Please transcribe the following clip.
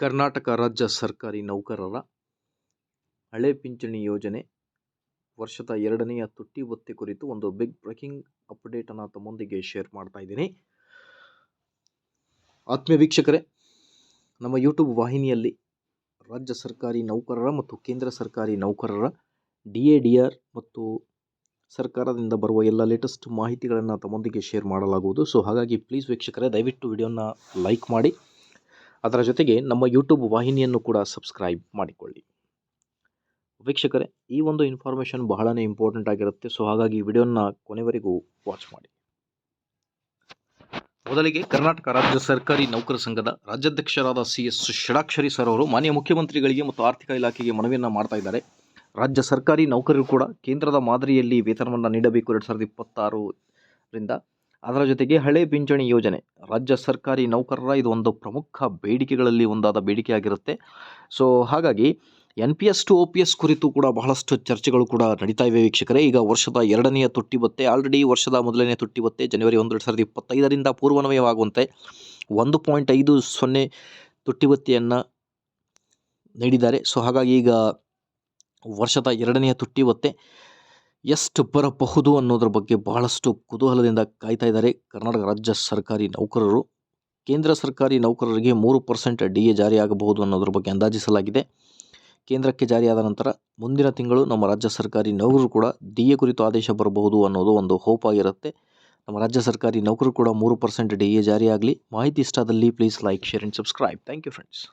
ಕರ್ನಾಟಕ ರಾಜ್ಯ ಸರ್ಕಾರಿ ನೌಕರರ ಹಳೆ ಪಿಂಚಣಿ ಯೋಜನೆ ವರ್ಷದ ಎರಡನೆಯ ತುಟ್ಟಿ ಭತ್ಯೆ ಕುರಿತು ಒಂದು ಬಿಗ್ ಬ್ರೇಕಿಂಗ್ ಅಪ್ಡೇಟನ್ನು ತಮ್ಮೊಂದಿಗೆ ಶೇರ್ ಮಾಡ್ತಾ ಇದ್ದೀನಿ. ಆತ್ಮೀಯ ವೀಕ್ಷಕರೇ, ನಮ್ಮ ಯೂಟ್ಯೂಬ್ ವಾಹಿನಿಯಲ್ಲಿ ರಾಜ್ಯ ಸರ್ಕಾರಿ ನೌಕರರ ಮತ್ತು ಕೇಂದ್ರ ಸರ್ಕಾರಿ ನೌಕರರ, ಡಿ ಎ ಡಿ ಆರ್ ಮತ್ತು ಸರ್ಕಾರದಿಂದ ಬರುವ ಎಲ್ಲ ಲೇಟೆಸ್ಟ್ ಮಾಹಿತಿಗಳನ್ನು ತಮ್ಮೊಂದಿಗೆ ಶೇರ್ ಮಾಡಲಾಗುವುದು. ಸೊ ಹಾಗಾಗಿ ಪ್ಲೀಸ್ ವೀಕ್ಷಕರೇ, ದಯವಿಟ್ಟು ವಿಡಿಯೋನ ಲೈಕ್ ಮಾಡಿ. ಅದರ ಜೊತೆಗೆ ನಮ್ಮ ಯೂಟ್ಯೂಬ್ ವಾಹಿನಿಯನ್ನು ಕೂಡ ಸಬ್ಸ್ಕ್ರೈಬ್ ಮಾಡಿಕೊಳ್ಳಿ. ವೀಕ್ಷಕರೇ, ಈ ಒಂದು ಇನ್ಫಾರ್ಮೇಷನ್ ಬಹಳನೇ ಇಂಪಾರ್ಟೆಂಟ್ ಆಗಿರುತ್ತೆ. ಸೊ ಹಾಗಾಗಿ ವಿಡಿಯೋನ ಕೊನೆವರೆಗೂ ವಾಚ್ ಮಾಡಿ. ಮೊದಲಿಗೆ ಕರ್ನಾಟಕ ರಾಜ್ಯ ಸರ್ಕಾರಿ ನೌಕರ ಸಂಘದ ರಾಜ್ಯಾಧ್ಯಕ್ಷರಾದ ಸಿ ಎಸ್ ಷಡಾಕ್ಷರಿ ಸರ್ ಅವರು ಮಾನ್ಯ ಮುಖ್ಯಮಂತ್ರಿಗಳಿಗೆ ಮತ್ತು ಆರ್ಥಿಕ ಇಲಾಖೆಗೆ ಮನವಿಯನ್ನು ಮಾಡ್ತಾ ಇದ್ದಾರೆ. ರಾಜ್ಯ ಸರ್ಕಾರಿ ನೌಕರರು ಕೂಡ ಕೇಂದ್ರದ ಮಾದರಿಯಲ್ಲಿ ವೇತನವನ್ನು ನೀಡಬೇಕು ಎರಡು ಸಾವಿರದ ಇಪ್ಪತ್ತಾರರಿಂದ. ಅದರ ಜೊತೆಗೆ ಹಳೆ ಪಿಂಚಣಿ ಯೋಜನೆ ರಾಜ್ಯ ಸರ್ಕಾರಿ ನೌಕರರ ಇದು ಒಂದು ಪ್ರಮುಖ ಬೇಡಿಕೆಗಳಲ್ಲಿ ಒಂದಾದ ಬೇಡಿಕೆಯಾಗಿರುತ್ತೆ. ಸೊ ಹಾಗಾಗಿ N P S to O P S ಕುರಿತು ಕೂಡ ಬಹಳಷ್ಟು ಚರ್ಚೆಗಳು ಕೂಡ ನಡೀತಾ ಇವೆ ವೀಕ್ಷಕರೇ. ಈಗ ವರ್ಷದ ಎರಡನೆಯ ತುಟ್ಟಿ ಬತ್ತೆ ಆಲ್ರೆಡಿ ವರ್ಷದ ಮೊದಲನೆಯ ತುಟ್ಟಿ ಬತ್ತೆ ಜನವರಿ ಒಂದು, ಎರಡು ಸಾವಿರದ ಇಪ್ಪತ್ತೈದರಿಂದ ಪೂರ್ವನ್ವಯವಾಗುವಂತೆ ಒಂದು ಪಾಯಿಂಟ್ ಐದು ಸೊನ್ನೆ ತುಟ್ಟಿವತ್ತಿಯನ್ನು ನೀಡಿದ್ದಾರೆ. ಸೊ ಹಾಗಾಗಿ ಈಗ ವರ್ಷದ ಎರಡನೆಯ ತುಟ್ಟಿ ಭತ್ತೆ ಎಷ್ಟು ಬರಬಹುದು ಅನ್ನೋದ್ರ ಬಗ್ಗೆ ಬಹಳಷ್ಟು ಕುತೂಹಲದಿಂದ ಕಾಯ್ತಾ ಇದ್ದಾರೆ ಕರ್ನಾಟಕ ರಾಜ್ಯ ಸರ್ಕಾರಿ ನೌಕರರು. ಕೇಂದ್ರ ಸರ್ಕಾರಿ ನೌಕರರಿಗೆ ಮೂರು ಪರ್ಸೆಂಟ್ ಡಿ ಎ ಜಾರಿಯಾಗಬಹುದು ಅನ್ನೋದ್ರ ಬಗ್ಗೆ ಅಂದಾಜಿಸಲಾಗಿದೆ. ಕೇಂದ್ರಕ್ಕೆ ಜಾರಿಯಾದ ನಂತರ ಮುಂದಿನ ತಿಂಗಳು ನಮ್ಮ ರಾಜ್ಯ ಸರ್ಕಾರಿ ನೌಕರರು ಕೂಡ ಡಿ ಎ ಕುರಿತು ಆದೇಶ ಬರಬಹುದು ಅನ್ನೋದು ಒಂದು ಹೋಪ್ ಆಗಿರುತ್ತೆ. ನಮ್ಮ ರಾಜ್ಯ ಸರ್ಕಾರಿ ನೌಕರರು ಕೂಡ ಮೂರು ಪರ್ಸೆಂಟ್ ಡಿ ಎ ಜಾರಿಯಾಗಲಿ ಮಾಹಿತಿ ಇಷ್ಟಾದಲ್ಲಿ please like, share and subscribe. Thank you friends.